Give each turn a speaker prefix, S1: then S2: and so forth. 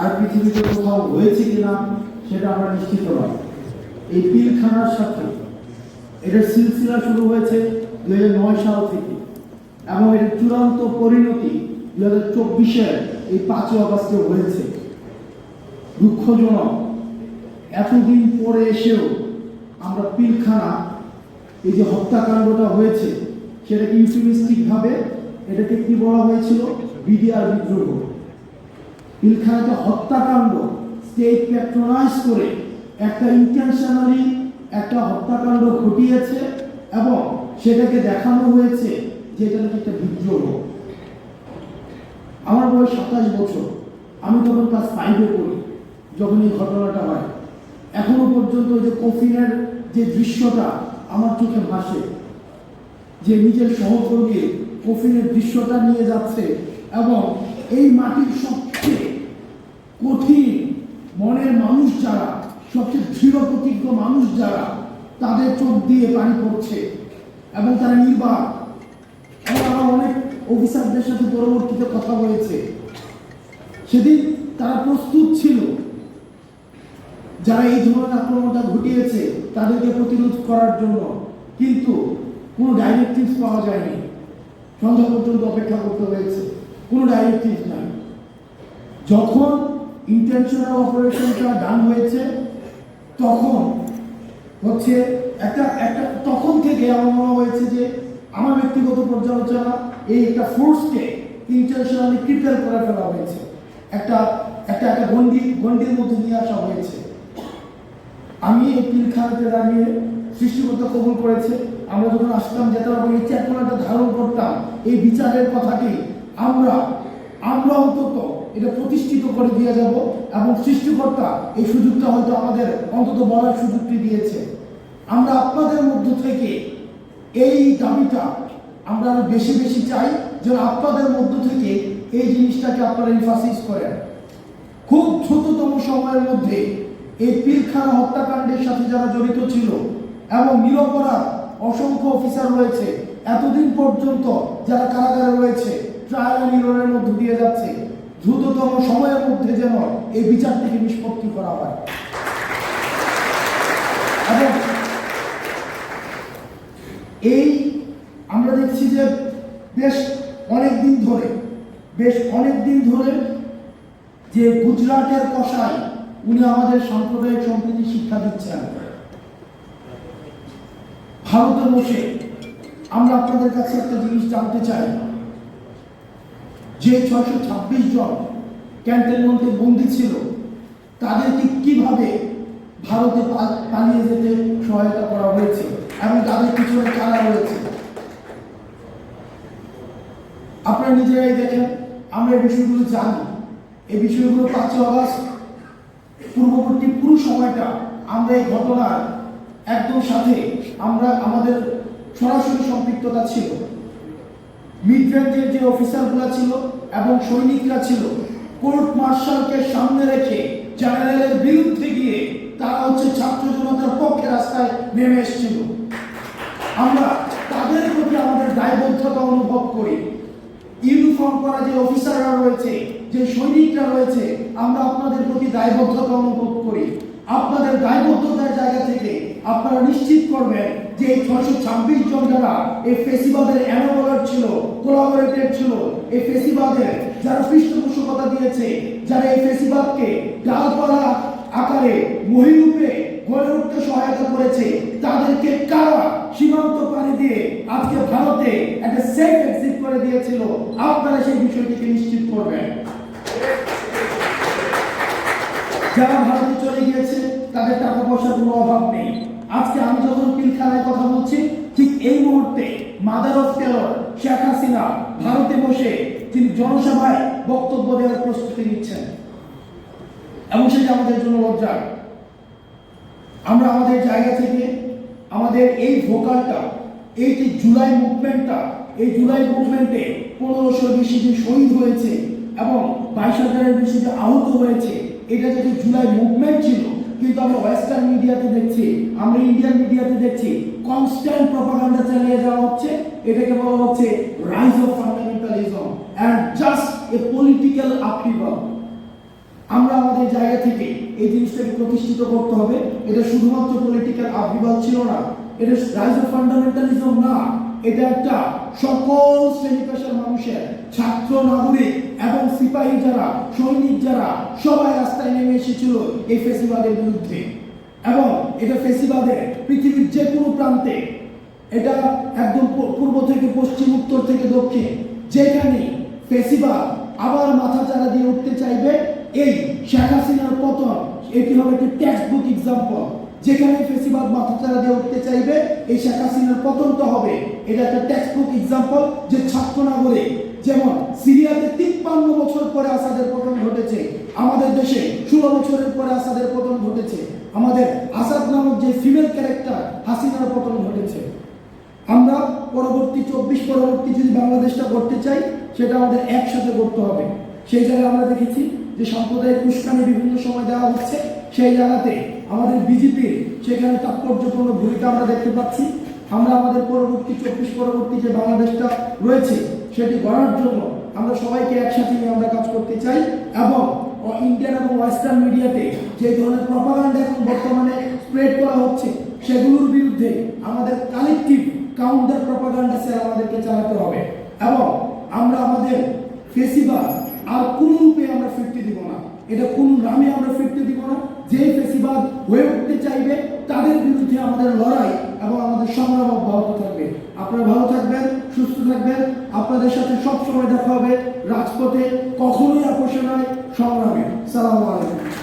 S1: আর পৃথিবীতে কোথাও হয়েছে কিনা সেটা আমরা নিশ্চিত নয়। এই পিলখানার সাথে এটার সিলসিলা শুরু হয়েছে দু নয় সাল থেকে এবং এর চূড়ান্ত পরিণতি দু হাজার চব্বিশের এই পাঁচই অগস্টে হয়েছে। দুঃখজনক, এতদিন পরে এসেও আমরা পিলখানা, এই যে হত্যাকাণ্ডটা হয়েছে, সেটাকে ইউটিউবিস্টিক ভাবে এটাকে কি বলা হয়েছিল? বিডিআর বিদ্রোহ। পিলখানাতে হত্যাকাণ্ড স্টেট প্যাট্রোনাইজ করে একটা ইন্টেনশনালি একটা হত্যাকাণ্ড ঘটিয়েছে এবং সেটাকে দেখানো হয়েছে যে এটা নাকি একটা বিদ্রোহ। আমার বয়স সাতাশ বছর। আমি তখন ক্লাস ফাইভে পড়ি, যখন এই ঘটনাটা হয়। এখনও পর্যন্ত যে কফিনের যে দৃশ্যটা আমার চোখে ভাসে, যে নিজের সহকর্মী কফিনের দৃশ্যটা নিয়ে যাচ্ছে এবং এই মাটির সবচেয়ে কঠিন মনের মানুষ যারা, সবচেয়ে দৃঢ় প্রতিজ্ঞ মানুষ যারা, তাদের চোখ দিয়ে পানি পড়ছে এবং তারা নির্বাক। আমার অনেক অফিসারদের সাথে পরবর্তীতে কথা হয়েছে। সেদিন তারা প্রস্তুত ছিল। যারা এই ধরনের আক্রমণটা ঘটিয়েছে, তাদেরকে প্রতিরোধ করার জন্য। কিন্তু কোনো ডাইরেক্টিভস পাওয়া যায়নি। সন্ধ্যা পর্যন্ত অপেক্ষা করতে হয়েছে। কোনো ডাইরেক্টিভস নাই। যখন ইন্টেনশনাল অপারেশনটা ডান হয়েছে, তখন হচ্ছে একটা একটা, তখন থেকে আমার মনে হয়েছে যে আমার ব্যক্তিগত পর্যালোচনা এই একটা ফোর্সকে ইন্টারন্যাশনালি ক্রিপেল করে ফেলা হয়েছে। একটা একটা একটা গন্ডি গন্ডির মধ্যে নিয়ে আসা হয়েছে। আমি এই পিলখানাতে দাঁড়িয়ে সৃষ্টিকর্তা কবুল করেছে। আমরা যখন আসতাম যেতাম এবং এই চেতনাটা ধারণ করতাম, এই বিচারের কথাটি আমরা আমরা অন্তত এটা প্রতিষ্ঠিত করে দিয়ে যাব এবং সৃষ্টিকর্তা এই সুযোগটা হয়তো আমাদের অন্তত বলার সুযোগটি দিয়েছে। আমরা আপনাদের মধ্য থেকে এই দাবিটা আমরা আরও বেশি বেশি চাই যেন আপনাদের মধ্য থেকে এই জিনিসটাকে আপনারা ইনফাসিস করেন। খুব দ্রুততম সময়ের মধ্যে এই পিলখানা হত্যাকাণ্ডের সাথে যারা জড়িত ছিল এবং নিরপরাধ অসংখ্য অফিসার রয়েছে, এতদিন পর্যন্ত যারা কারাগারে রয়েছে ট্রায়াল নিরনের মধ্য দিয়ে যাচ্ছে দ্রুততম সময়ের মধ্যে যেন এই বিচারটিকে নিষ্পত্তি করা হয়। এবং এই আমরা দেখছি যে বেশ অনেক দিন ধরে, বেশ অনেক দিন ধরে যে গুজরাটের কষাই উনি আমাদের সাম্প্রদায়িক সম্প্রীতি শিক্ষা দিচ্ছেন। ভারতে বসে আমরা আপনাদের কাছে একটা জিনিস জানতে চাই। যে ছয়শো ছাব্বিশ জন ক্যান্টনমেন্টে বন্দী ছিল, তাদেরকে কীভাবে ভারতে পালিয়ে যেতে সহায়তা করা হয়েছে এবং তাদের পিছনে কারা রয়েছে? আপনারা নিজেরাই দেখেন, আমরা এই বিষয়গুলো জানি। এই বিষয়গুলো পাঁচই অগস্ট পূর্ববর্তী পুরো সময়টা আমরা এই ঘটনার একদম সাথে আমরা, আমাদের সরাসরি সম্পৃক্ততা ছিল। মিডভেন্টের যে অফিসারগুলো ছিল এবং সৈনিকরা ছিল কোর্ট মার্শালকে সামনে রেখে জেনারেলের বিরুদ্ধে গিয়ে তারা হচ্ছে ছাত্র জনতার পক্ষে রাস্তায় নেমে এসেছিল। আমরা তাদের প্রতি আমাদের দায়বদ্ধতা অনুভব করি। ইউনিফর্ম করা যে অফিসাররা রয়েছে, যে সৈনিকরা রয়েছে, আমরা আপনাদের প্রতি দায়বদ্ধতা অনুভব করি। আপনাদের দায়বদ্ধতার জায়গা থেকে আপনারা নিশ্চিত করবেন যে ছয়শো ছাব্বিশ জন যারা এই ফেসিবাদের অ্যানোবলার ছিল, কোলাবোরেটেড ছিল, এই ফেসিবাদের যারা পৃষ্ঠপোষকতা দিয়েছে, যারা এই ফেসিবাদকে ডালপালা আকারে মহিরূপে গড়ে উঠতে সহায়তা করেছে, তাদেরকে কারা সীমান্ত পাড়ি দিয়ে আজকে ভারতে একটা সেফ এক্সিট করে দিয়েছিল? আপনারা সেই বিষয়টিকে নিশ্চিত করবেন। যারা ভারতে চলে গিয়েছে, তাদের টাকা পয়সার কোনো অভাব নেই। আজকে আমি যখন পিলখানায় কথা বলছি, ঠিক এই মুহূর্তে mother of terror Sheikh Hasina ভারতে বসে তিনি জনসভায় বক্তব্য দেওয়ার প্রস্তুতি নিচ্ছেন। এবং সেটা আমাদের জন্য লজ্জার। আমরা আমাদের জায়গা থেকে আমাদের এই ভোকালটা, এই যে জুলাই মুভমেন্টটা, এই জুলাই মুভমেন্টে পনেরোশোর বেশি যে শহীদ হয়েছে এবং বাইশ হাজারের বেশি যে আহত হয়েছে, এটা যদি জুলাই মুভমেন্ট ছিল কিন্তু আমরা ওয়েস্টার্ন মিডিয়াতে দেখছি, আমরা ইন্ডিয়ান মিডিয়াতে দেখছি কনস্ট্যান্ট প্রপাগান্ডা চালিয়ে যাওয়া হচ্ছে। এটাকে বলা হচ্ছে rise of fundamentalism and just a political upheaval আমরা আমাদের জায়গা থেকে এই জিনিসটাকে প্রতিষ্ঠিত করতে হবে। এটা শুধুমাত্র পলিটিক্যাল আবির্ভাব ছিল না। এটা রাইজ অফ ফান্ডামেন্টালিজম না। এটা একটা সকল শ্রেণি পেশার মানুষের ছাত্র নাগরিক এবং সিপাহী যারা, সৈনিক যারা, সবাই রাস্তায় নেমে এসেছিল এই ফেসিবাদের বিরুদ্ধে। এবং এটা ফেসিবাদের পৃথিবীর যে কোনো প্রান্তে, এটা একদম পূর্ব থেকে পশ্চিম, উত্তর থেকে দক্ষিণ যেখানে ফেসিবাদ আবার মাথা চারা দিয়ে উঠতে চাইবে, এই শেখ হাসিনার পতন, এটি হবে একটি টেক্সট বুক এক্সাম্পল যেখানে ফেসিবাদ মাথা চারা দিয়ে উঠতে চাইবে, এই শেখ হাসিনার পতন তো হবে। এটা একটা টেক্সট বুক এক্সাম্পল যে ছাত্র নাগরিক, যেমন সিরিয়াতে তিপ্পান্ন বছর পরে আসাদের পতন ঘটেছে, আমাদের দেশে ষোলো বছরের পরে আসাদের পতন ঘটেছে, আমাদের আসাদ নামক যে ফিমেল ক্যারেক্টার হাসিনার পতন ঘটেছে। আমরা পরবর্তী চব্বিশ পরবর্তী যদি বাংলাদেশটা করতে চাই, সেটা আমাদের একসাথে করতে হবে। সেই জায়গায় আমরা দেখেছি যে সম্প্রদায়ের উস্কানি বিভিন্ন সময় দেওয়া হচ্ছে, সেই জায়গাতে আমাদের বিজেপির সেখানে তাৎপর্যপূর্ণ ভূমিকা আমরা দেখতে পাচ্ছি। আমরা আমাদের পরবর্তী চব্বিশ পরবর্তী যে বাংলাদেশটা রয়েছে, সেটি গড়ার জন্য আমরা সবাইকে একসাথে নিয়ে আমরা কাজ করতে চাই এবং ইন্ডিয়ান এবং ওয়েস্টার্ন মিডিয়াতে যে ধরনের প্রপাগান্ডা এখন বর্তমানে স্প্রেড করা হচ্ছে, সেগুলোর বিরুদ্ধে আমাদের কালেকটিভ কাউন্টার প্রপাগান্ডা স্যার আমাদেরকে চালাতে হবে এবং আমরা আমাদের ফেসিবাদ আর কোন রূপে আমরা ফিরতে দিব না। এটা কোন নামে আমরা ফিরতে দিব না। যে আমাদের লড়াই এবং আমাদের সংগ্রাম অব্যাহত থাকবে। আপনারা ভালো থাকবেন, সুস্থ থাকবেন। আপনাদের সাথে সবসময় দেখা হবে। রাজপথে কখনোই আপোষে হয় সংগ্রামে। সালাম আলাইকুম।